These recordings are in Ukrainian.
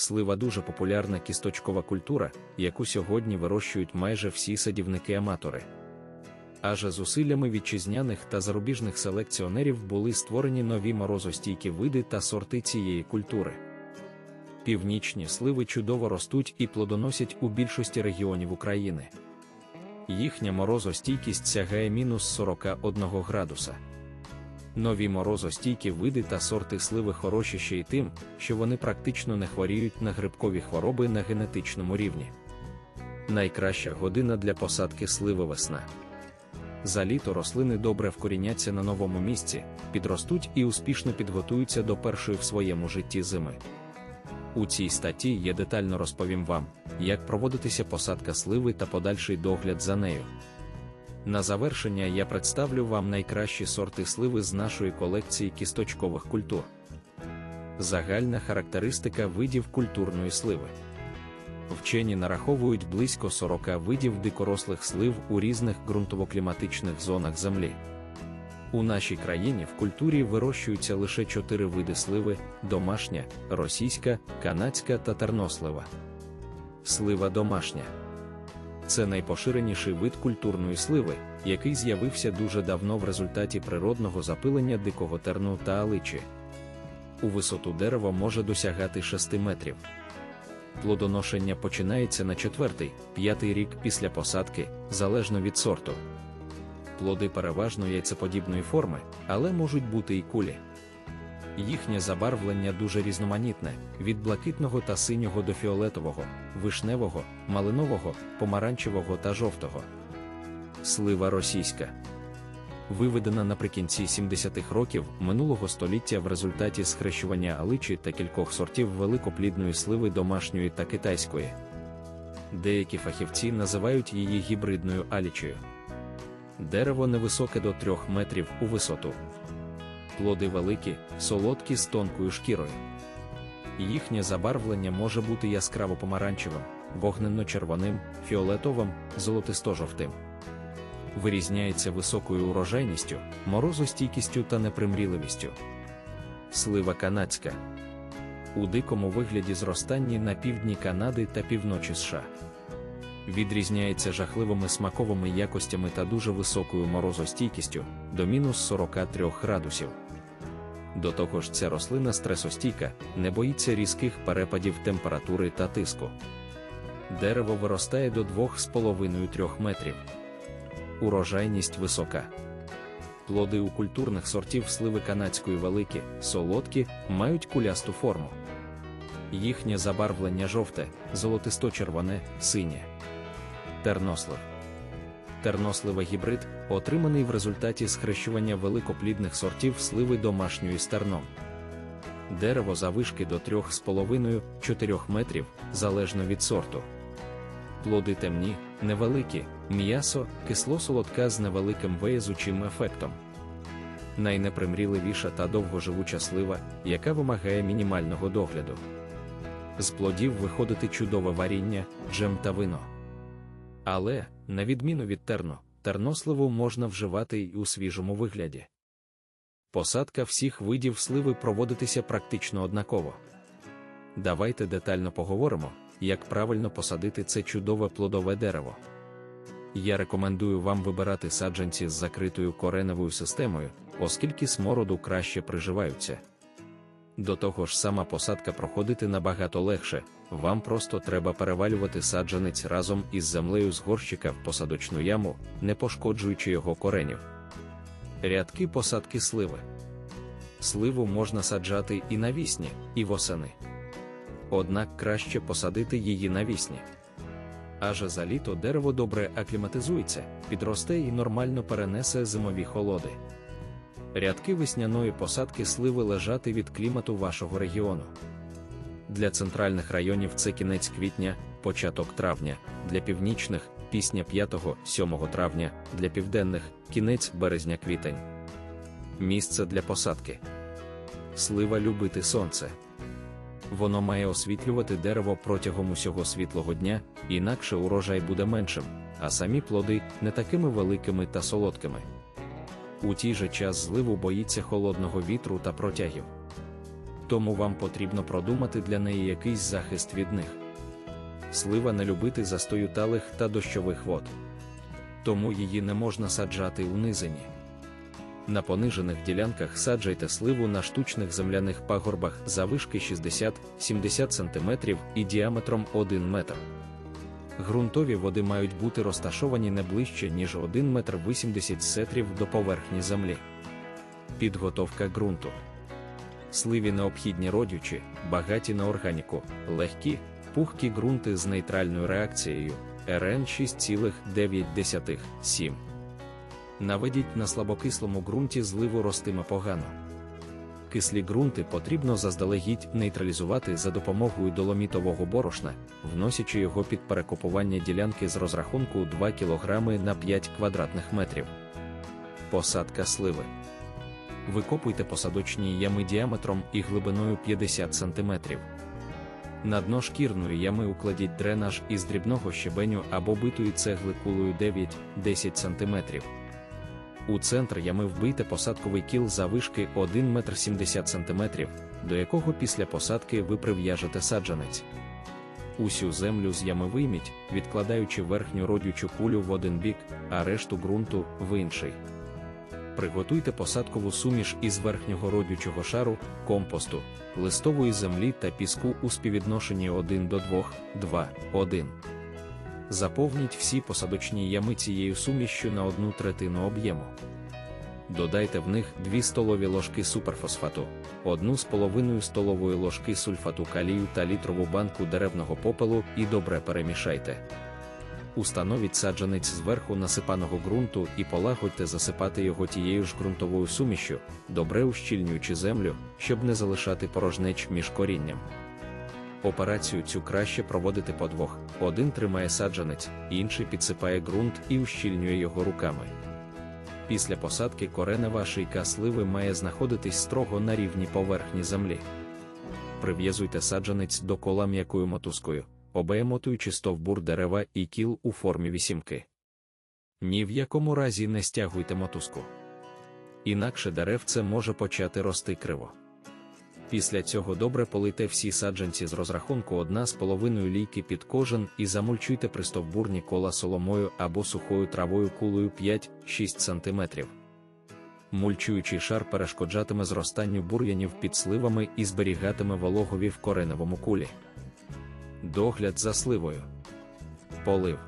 Слива дуже популярна кісточкова культура, яку сьогодні вирощують майже всі садівники-аматори. Аж зусиллями вітчизняних та зарубіжних селекціонерів були створені нові морозостійкі види та сорти цієї культури. Північні сливи чудово ростуть і плодоносять у більшості регіонів України. Їхня морозостійкість сягає мінус 41 градуса. Нові морозостійкі види та сорти сливи хороші ще й тим, що вони практично не хворіють на грибкові хвороби на генетичному рівні. Найкраща година для посадки сливи весна. За літо рослини добре вкоріняться на новому місці, підростуть і успішно підготуються до першої в своєму житті зими. У цій статті я детально розповім вам, як проводитися посадка сливи та подальший догляд за нею. На завершення я представлю вам найкращі сорти сливи з нашої колекції кісточкових культур. Загальна характеристика видів культурної сливи. Вчені нараховують близько 40 видів дикорослих слив у різних ґрунтово-кліматичних зонах землі. У нашій країні в культурі вирощуються лише 4 види сливи: домашня, російська, канадська та тернослива. Слива домашня. Це найпоширеніший вид культурної сливи, який з'явився дуже давно в результаті природного запилення дикого терну та аличі. У висоту дерево може досягати 6 метрів. Плодоношення починається на четвертий, п'ятий рік після посадки, залежно від сорту. Плоди переважно яйцеподібної форми, але можуть бути і кулі. Їхнє забарвлення дуже різноманітне: від блакитного та синього до фіолетового, вишневого, малинового, помаранчевого та жовтого. Слива російська. Виведена наприкінці 70-х років минулого століття в результаті схрещування аличі та кількох сортів великоплідної сливи домашньої та китайської. Деякі фахівці називають її гібридною алічею. Дерево невисоке до 3 метрів у висоту. Плоди великі, солодкі з тонкою шкірою. Їхнє забарвлення може бути яскраво помаранчевим, вогненно-червоним, фіолетовим, золотисто-жовтим. Вирізняється високою урожайністю, морозостійкістю та непримріливістю. Слива канадська. У дикому вигляді зростанні на півдні Канади та півночі США. Відрізняється жахливими смаковими якостями та дуже високою морозостійкістю до мінус 43 градусів. До того ж, ця рослина стресостійка, не боїться різких перепадів температури та тиску. Дерево виростає до 2,5-3 метрів. Урожайність висока. Плоди у культурних сортів сливи канадської великі, солодкі, мають кулясту форму. Їхнє забарвлення жовте, золотисто-червоне, синє. Тернослив. Тернослива гібрид, отриманий в результаті схрещування великоплідних сортів сливи домашньої з терном. Дерево завишки до 3,5-4 метрів, залежно від сорту. Плоди темні, невеликі, м'ясо, кисло-солодка з невеликим виязучим ефектом. Найнепримріливіша та довгоживуча слива, яка вимагає мінімального догляду. З плодів виходити чудове варіння, джем та вино. Але, на відміну від терну, терносливу можна вживати й у свіжому вигляді. Посадка всіх видів сливи проводитися практично однаково. Давайте детально поговоримо, як правильно посадити це чудове плодове дерево. Я рекомендую вам вибирати саджанці з закритою кореневою системою, оскільки смороду краще приживаються. До того ж, сама посадка проходити набагато легше, вам просто треба перевалювати саджанець разом із землею з горщика в посадочну яму, не пошкоджуючи його коренів. Рядки посадки сливи. Сливу можна саджати і навісні, і восени. Однак краще посадити її навісні. Аже за літо дерево добре акліматизується, підросте і нормально перенесе зимові холоди. Рядки весняної посадки сливи лежати від клімату вашого регіону. Для центральних районів це кінець квітня, початок травня, для північних пісня 5-7 травня, для південних кінець березня-квітень. Місце для посадки. Слива любити сонце. Воно має освітлювати дерево протягом усього світлого дня, інакше урожай буде меншим, а самі плоди не такими великими та солодкими. У тій же час зливу боїться холодного вітру та протягів. Тому вам потрібно продумати для неї якийсь захист від них. Слива не любити застою талих та дощових вод. Тому її не можна саджати у низині. На понижених ділянках саджайте сливу на штучних земляних пагорбах завишки 60-70 см і діаметром 1 метр. Грунтові води мають бути розташовані не ближче, ніж 1 метр 80 сетрів до поверхні землі. Підготовка ґрунту. Сливі необхідні родючі, багаті на органіку, легкі, пухкі ґрунти з нейтральною реакцією РН 6,9 7. Наведіть на слабокислому ґрунті зливу ростиме погано. Кислі ґрунти потрібно заздалегідь нейтралізувати за допомогою доломітового борошна, вносячи його під перекопування ділянки з розрахунку 2 кг на 5 квадратних метрів. Посадка сливи. Викопуйте посадочні ями діаметром і глибиною 50 см. На дно шкірної ями укладіть дренаж із дрібного щебеню або битої цегли кулою 9-10 см. У центр ями вбийте посадковий кіл завишки 1 метр 70 см, до якого після посадки ви прив'яжете саджанець. Усю землю з ями вийміть, відкладаючи верхню родючу кулю в один бік, а решту ґрунту в інший. Приготуйте посадкову суміш із верхнього родючого шару, компосту, листової землі та піску у співвідношенні 1 до 2, 2, 1. Заповніть всі посадочні ями цією сумішшю на одну третину об'єму. Додайте в них 2 столові ложки суперфосфату, 1,5 столової ложки сульфату калію та літрову банку деревного попелу і добре перемішайте. Установіть саджанець зверху насипаного ґрунту і полагодьте засипати його тією ж ґрунтовою сумішю, добре ущільнюючи землю, щоб не залишати порожнеч між корінням. Операцію цю краще проводити по двох: один тримає саджанець, інший підсипає ґрунт і ущільнює його руками. Після посадки коренева шийка сливи має знаходитись строго на рівні поверхні землі. Прив'язуйте саджанець до кола м'якою мотузкою, обеємотуючи стовбур дерева і кіл у формі вісімки. Ні в якому разі не стягуйте мотузку. Інакше деревце може почати рости криво. Після цього добре полийте всі саджанці з розрахунку 1,5 лійки під кожен і замульчуйте пристовбурні кола соломою або сухою травою кулою 5-6 см. Мульчуючий шар перешкоджатиме зростанню бур'янів під сливами і зберігатиме вологові в кореневому кулі. Догляд за сливою. Полив.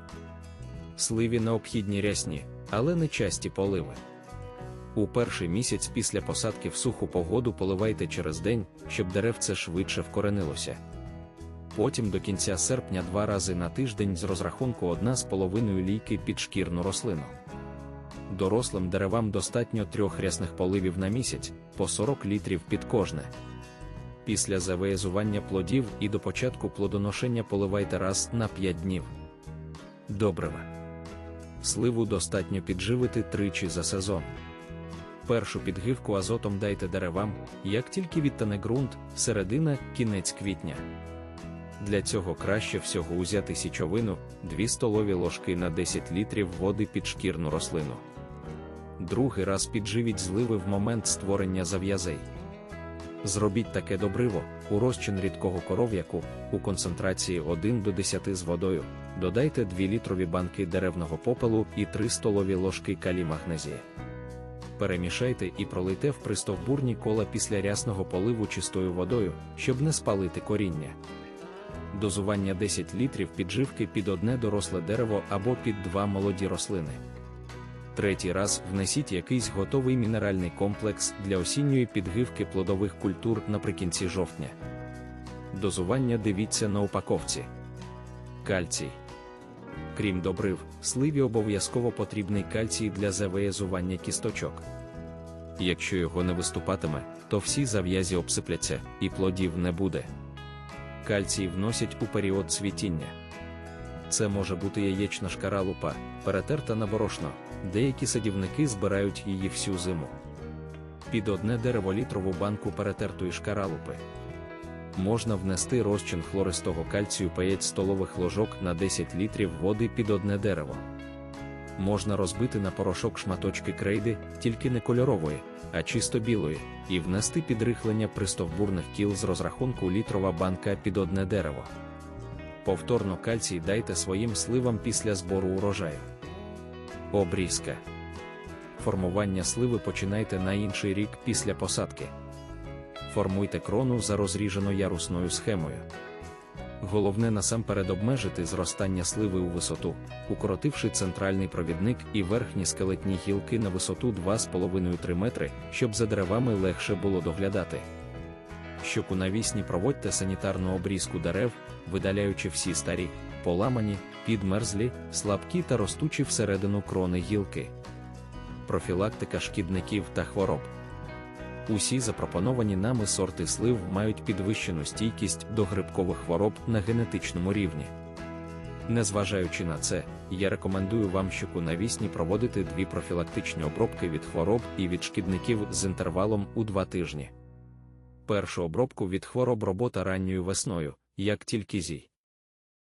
Сливі необхідні рясні, але не часті поливи. У перший місяць після посадки в суху погоду поливайте через день, щоб деревце швидше вкоренилося. Потім до кінця серпня два рази на тиждень з розрахунку 1,5 лійки під шкірну рослину. Дорослим деревам достатньо трьох рясних поливів на місяць, по 40 літрів під кожне. Після завеязування плодів і до початку плодоношення поливайте раз на 5 днів. Добрива. Сливу достатньо підживити тричі за сезон. Першу підгивку азотом дайте деревам, як тільки відтане ґрунт, середина, кінець квітня. Для цього краще всього узяти січовину 2 столові ложки на 10 літрів води під шкірну рослину. Другий раз підживіть зливи в момент створення зав'язей. Зробіть таке добриво, у розчин рідкого коров'яку, у концентрації 1 до 10 з водою, додайте 2 літрові банки деревного попелу і 3 столові ложки калій магнезії перемішайте і пролийте в пристовбурні кола після рясного поливу чистою водою, щоб не спалити коріння. Дозування 10 літрів підживки під одне доросле дерево або під два молоді рослини. Третій раз внесіть якийсь готовий мінеральний комплекс для осінньої підгивки плодових культур наприкінці жовтня. Дозування дивіться на упаковці. Кальцій. Крім добрив, сливі обов'язково потрібний кальцій для завиязування кісточок. Якщо його не виступатиме, то всі зав'язі обсипляться і плодів не буде. Кальцій вносять у період цвітіння. Це може бути яєчна шкаралупа, перетерта на борошно, деякі садівники збирають її всю зиму. Під одне дерево літрову банку перетертої шкаралупи можна внести розчин хлористого кальцію 5 столових ложок на 10 літрів води під одне дерево. можна розбити на порошок шматочки крейди, тільки не кольорової, а чисто білої, і внести підрихлення пристовбурних кіл з розрахунку літрова банка під одне дерево. Повторно кальцій дайте своїм сливам після збору урожаю. Обрізка. Формування сливи починайте на інший рік після посадки. Формуйте крону за розріжено ярусною схемою. Головне насамперед обмежити зростання сливи у висоту, укоротивши центральний провідник і верхні скелетні гілки на висоту 2,5-3 метри, щоб за деревами легше було доглядати. Щоку навісні проводьте санітарну обрізку дерев, видаляючи всі старі, поламані, підмерзлі, слабкі та ростучі всередину крони гілки. Профілактика шкідників та хвороб. Усі запропоновані нами сорти слив мають підвищену стійкість до грибкових хвороб на генетичному рівні. Незважаючи на це, я рекомендую вам щоку навісні проводити дві профілактичні обробки від хвороб і від шкідників з інтервалом у два тижні. Першу обробку від хвороб робота ранньою весною, як тільки зій.